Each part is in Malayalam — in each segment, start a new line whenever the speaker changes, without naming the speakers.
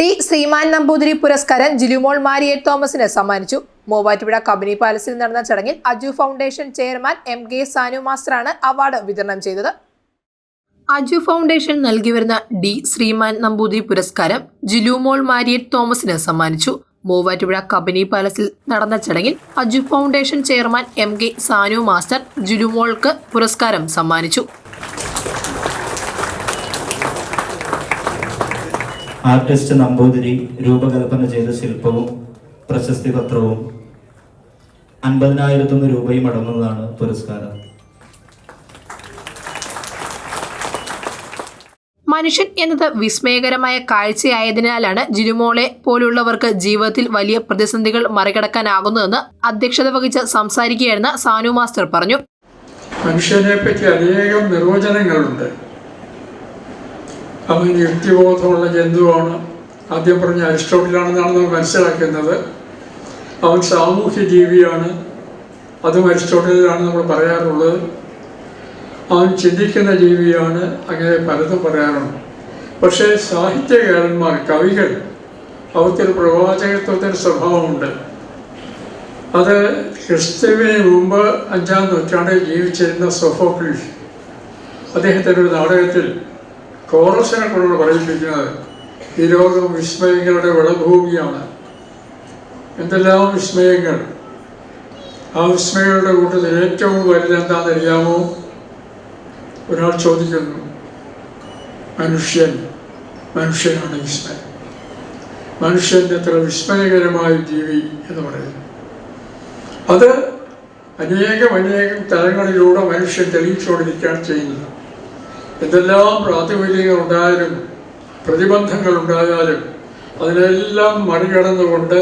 ഡി ശ്രീമാൻ നമ്പൂതിരി പുരസ്കാരം ജിലുമോൾ മാരിയേറ്റ് തോമസിന് സമ്മാനിച്ചു. മൂവാറ്റുപുഴ കമ്പനി പാലസിൽ നടന്ന ചടങ്ങിൽ Aju foundation chairman M K Sanu മാസ്റ്ററാണ് award വിതരണം ചെയ്തത്. അജു ഫൗണ്ടേഷൻ നൽകി വരുന്ന ഡി ശ്രീമാൻ നമ്പൂതിരി പുരസ്കാരം ജിലുമോൾ മാരിയറ്റ് തോമസിന് സമ്മാനിച്ചു. മൂവാറ്റുപുഴ കബനി പാലസിൽ നടന്ന ചടങ്ങിൽ Aju foundation chairman M K Sanu master ജുലുമോൾക്ക് പുരസ്കാരം സമ്മാനിച്ചു.
ആർട്ടിസ്റ്റ് നമ്പൂതിരി രൂപകൽപ്പന ചെയ്ത ശില്പവും പ്രശസ്തി പത്രവും അൻപതിനായിരത്തൊന്ന് രൂപയും അടങ്ങുന്നതാണ് പുരസ്കാരം.
മനുഷ്യൻ എന്നത് വിസ്മയകരമായ കാഴ്ചയായതിനാലാണ് ജിനുമോളെ പോലുള്ളവർക്ക് ജീവിതത്തിൽ വലിയ പ്രതിസന്ധികൾ മറികടക്കാനാകുന്നതെന്ന് അധ്യക്ഷത വഹിച്ച് സംസാരിക്കുകയായിരുന്ന സാനു മാസ്റ്റർ പറഞ്ഞു.
മനുഷ്യനെ പറ്റി അനേകം നിർവചനങ്ങളുണ്ട്. അവൻ യുക്തിബോധമുള്ള ജന്തുവാണ്. ആദ്യം പറഞ്ഞ അരിസ്റ്റോട്ടിലാണെന്നാണ് നമ്മൾ മനസ്സിലാക്കുന്നത്. അവൻ സാമൂഹ്യ ജീവിയാണ്. അതും അരിസ്റ്റോട്ടിലാണ് നമ്മൾ പറയാറുള്ളത്. അവൻ ചിന്തിക്കുന്ന ജീവിയാണ്. അങ്ങനെ പലതും പറയാറുണ്ട്. പക്ഷേ സാഹിത്യകാരന്മാർ കവികൾ അവർക്കൊരു പ്രവാചകത്വത്തിന് സ്വഭാവമുണ്ട്. അത് ക്രിസ്തുവിന് മുമ്പ് അഞ്ചാം നൂറ്റാണ്ടിൽ ജീവിച്ചിരുന്ന സൊഫോക്ലിഷ് അദ്ദേഹത്തിന്റെ ഒരു നാടകത്തിൽ കോറസിനെ കൊണ്ട് പറയിപ്പിക്കുന്നത് ഈ ലോകം വിസ്മയങ്ങളുടെ വിളഭൂമിയാണ്. എന്തെല്ലാം വിസ്മയങ്ങൾ? ആ വിസ്മയങ്ങളുടെ കൂട്ടത്തിൽ ഏറ്റവും വലുതെന്താണെന്ന് അറിയാമോ? ഒരാൾ ചോദിക്കുന്നു മനുഷ്യൻ മനുഷ്യനാണ് വിസ്മയം. മനുഷ്യന്റെ അത്ര വിസ്മയകരമായ ജീവി എന്ന് പറയുന്നു. അത് അനേകം അനേകം തലങ്ങളിലൂടെ മനുഷ്യൻ തെളിയിച്ചുകൊണ്ടിരിക്കുകയാണ് ചെയ്യുന്നത്. എന്തെല്ലാം പ്രാതിപതികങ്ങൾ ഉണ്ടായാലും പ്രതിബന്ധങ്ങൾ ഉണ്ടായാലും അതിനെല്ലാം മറികടന്നുകൊണ്ട്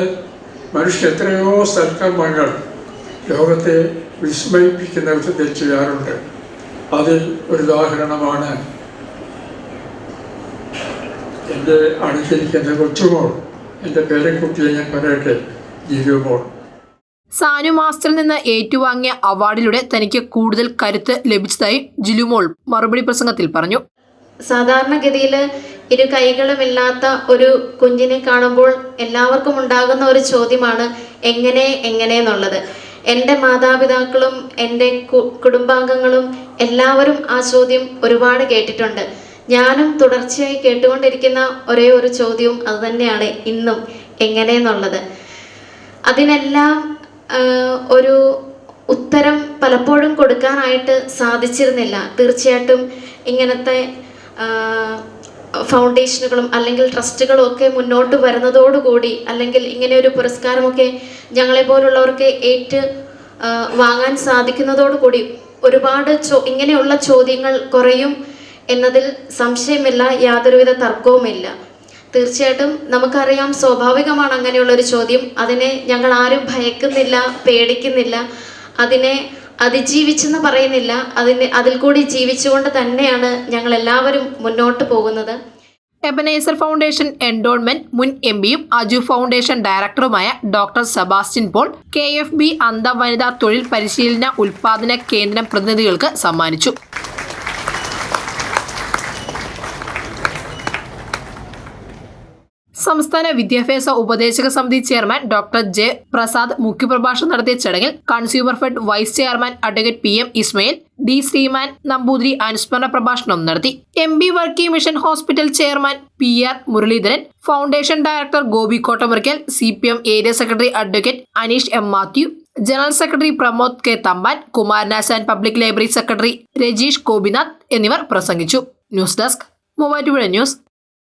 മനുഷ്യ എത്രയോ സൽക്കർമ്മങ്ങൾ ലോകത്തെ വിസ്മയിപ്പിക്കുന്ന വിധത്തിൽ ചെയ്യാറുണ്ട്. അതിൽ ഒരു ഉദാഹരണമാണ് എന്റെ അടുത്തിരിക്കുന്ന കൊച്ചുമോൾ എന്റെ പേരക്കുട്ടിയെ ഞാൻ പറയട്ടെ ജീവമോൾ
സാനു മാസ്റ്ററിൽ നിന്ന് ഏറ്റുവാങ്ങിയ അവാർഡിലൂടെ തനിക്ക് കൂടുതൽ കരുത്ത് ലഭിച്ചതായി ജിലുമോൾ മറുപടി പ്രസംഗത്തിൽ പറഞ്ഞു.
സാധാരണഗതിയിൽ ഇരു കൈകളുമില്ലാത്ത ഒരു കുഞ്ഞിനെ കാണുമ്പോൾ എല്ലാവർക്കും ഉണ്ടാകുന്ന ഒരു ചോദ്യമാണ് എങ്ങനെ എങ്ങനെ എന്നുള്ളത്. എന്റെ മാതാപിതാക്കളും എന്റെ കുടുംബാംഗങ്ങളും എല്ലാവരും ആ ചോദ്യം ഒരുപാട് കേട്ടിട്ടുണ്ട്. ഞാനും തുടർച്ചയായി കേട്ടുകൊണ്ടിരിക്കുന്ന ഒരേ ഒരു ചോദ്യവും അതുതന്നെയാണ് ഇന്നും എങ്ങനെ എന്നുള്ളത്. അതിനെല്ലാം ഒരു ഉത്തരം പലപ്പോഴും കൊടുക്കാനായിട്ട് സാധിച്ചിരുന്നില്ല. തീർച്ചയായിട്ടും ഇങ്ങനത്തെ ഫൗണ്ടേഷനുകളും അല്ലെങ്കിൽ ട്രസ്റ്റുകളും ഒക്കെ മുന്നോട്ട് വരുന്നതോടുകൂടി അല്ലെങ്കിൽ ഇങ്ങനെ ഒരു പുരസ്കാരമൊക്കെ ഞങ്ങളെ പോലുള്ളവർക്ക് ഏറ്റ് വാങ്ങാൻ വാങ്ങാൻ സാധിക്കുന്നതോടുകൂടി ഒരുപാട് ചോ ഇങ്ങനെയുള്ള ചോദ്യങ്ങൾ കുറയും എന്നതിൽ സംശയമില്ല യാതൊരുവിധ തർക്കവുമില്ല. തീർച്ചയായിട്ടും നമുക്കറിയാം സ്വാഭാവികമാണ് അങ്ങനെയുള്ള ഒരു ചോദ്യം. അതിനെ ഞങ്ങൾ ആരും ഭയക്കുന്നില്ല പേടിക്കുന്നില്ല. അതിനെ അതിജീവിച്ചെന്ന് പറയുന്നില്ല. അതിന് അതിൽ കൂടി ജീവിച്ചുകൊണ്ട് തന്നെയാണ് ഞങ്ങൾ എല്ലാവരും മുന്നോട്ട് പോകുന്നത്.
എബനൈസർ ഫൗണ്ടേഷൻ എൻഡോൺമെന്റ് മുൻ എം പിയും അജു ഫൗണ്ടേഷൻ ഡയറക്ടറുമായ doctor Sebastian Paul K F B അന്ധ വനിതാ തൊഴിൽ പരിശീലന ഉൽപാദന കേന്ദ്രം പ്രതിനിധികൾക്ക് സമ്മാനിച്ചു. സംസ്ഥാന വിദ്യാഭ്യാസ ഉപദേശക സമിതി ചെയർമാൻ ഡോക്ടർ ജെ പ്രസാദ് മുഖ്യപ്രഭാഷണം നടത്തിയ ചടങ്ങിൽ consumer fed vice chairman advocate P M Ismail D Sreeman Namboothiri അനുസ്മരണ പ്രഭാഷണം നടത്തി. M B Varkey mission hospital chairman P R Muraleedharan foundation director Gopi Kottamurickal C P M area secretary advocate Aneesh M Mathew general secretary Pramod K Thampan Kumaranasan public library secretary Rajeesh Gopinath എന്നിവർ പ്രസംഗിച്ചു. News desk Muvattupuzha news.